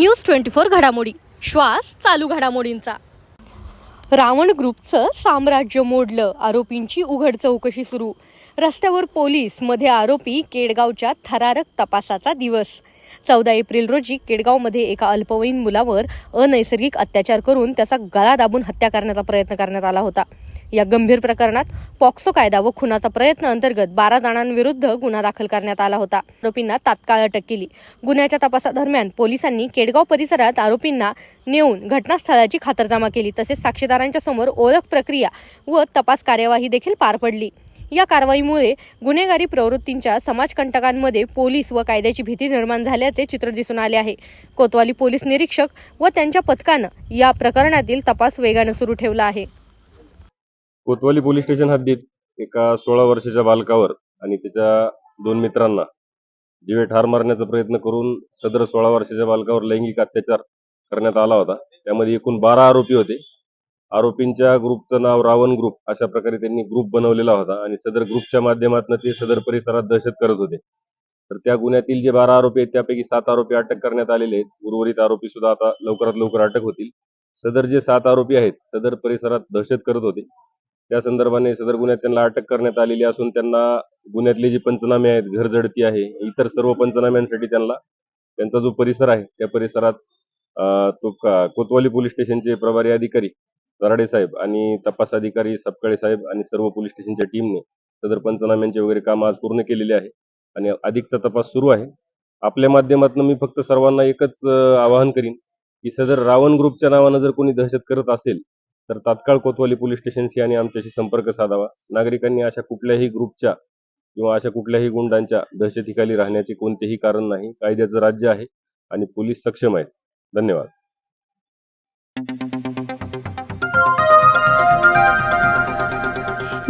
News twenty four घडामोडी. श्वास चालू घडामोडींचा. रावण ग्रुपचं साम्राज्य मोडलं. आरोपींची उघड चौकशी सुरू. रस्त्यावर पोलीसमध्ये आरोपी केडगावच्या थरारक तपासाचा दिवस. चौदा एप्रिल रोजी केडगावमध्ये एका अल्पवयीन मुलावर अनैसर्गिक अत्याचार करून त्याचा गळा दाबून हत्या करण्याचा प्रयत्न करण्यात आला होता. या गंभीर प्रकरणात पॉक्सो कायदा व खुनाचा प्रयत्न अंतर्गत बारा जणांविरुद्ध गुन्हा दाखल करण्यात आला होता. आरोपींना तात्काळ अटक केली. गुन्ह्याच्या तपासादरम्यान पोलिसांनी केडगाव परिसरात आरोपींना नेऊन घटनास्थळाची खातरजमा केली. तसेच साक्षीदारांच्या समोर ओळख प्रक्रिया व तपास कार्यवाही देखील पार पडली. या कारवाईमुळे गुन्हेगारी प्रवृत्तींच्या समाजकंटकांमध्ये पोलीस व कायद्याची भीती निर्माण झाल्याचे चित्र दिसून आले आहे. कोतवाली पोलीस निरीक्षक व त्यांच्या पथकानं या प्रकरणातील तपास वेगानं सुरू ठेवला आहे. कोतवाली पोलीस स्टेशन हद्दीत एका सोळा वर्षाच्या बालकावर आणि त्याच्या दोन मित्रांना जीवे ठार मारण्याचा प्रयत्न करून सदर सोळा वर्षाच्या बालकावर लैंगिक अत्याचार करण्यात आला होता. त्यामध्ये एकूण बारा आरोपी होते. आरोपींच्या ग्रुपचं नाव रावण ग्रुप अशा प्रकारे त्यांनी ग्रुप बनवलेला होता आणि सदर ग्रुपच्या माध्यमातून ते सदर परिसरात दहशत करत होते. तर त्या गुन्ह्यातील जे बारा आरोपी आहेत त्यापैकी सात आरोपी अटक करण्यात आलेले आहेत. उर्वरित आरोपी सुद्धा आता लवकरात लवकर अटक होतील. सदर जे सात आरोपी आहेत सदर परिसरात दहशत करत होते. त्या संदर्भाने सदर गुन्ह्यात त्यांना अटक करण्यात आलेली असून त्यांना गुन्ह्यातले जे पंचनामे आहेत घरजडती आहे इतर सर्व पंचनाम्यांसाठी त्यांना त्यांचा जो परिसर आहे त्या परिसरात तो कोतवाली पोलीस स्टेशनचे प्रभारी अधिकारी दराडे साहेब आणि तपास अधिकारी सपकाळे साहेब आणि सर्व पोलीस स्टेशनच्या टीमने सदर पंचनाम्यांचे वगैरे काम आज पूर्ण केलेले आहे आणि अधिकचा तपास सुरू आहे. आपल्या माध्यमातून मी फक्त सर्वांना एकच आवाहन करीन की सदर रावण ग्रुपच्या नावानं जर कोणी दहशत करत असेल तर तात्काळ कोतवाली पोलीस स्टेशनशी आणि आमच्याशी संपर्क साधावा. नागरिकांनी अशा कुठल्याही ग्रुपच्या किंवा अशा कुठल्याही गुंडांच्या दहशतीखाली राहण्याचे कोणतेही कारण नाही. कायद्याचं राज्य आहे आणि पोलीस सक्षम आहेत. धन्यवाद.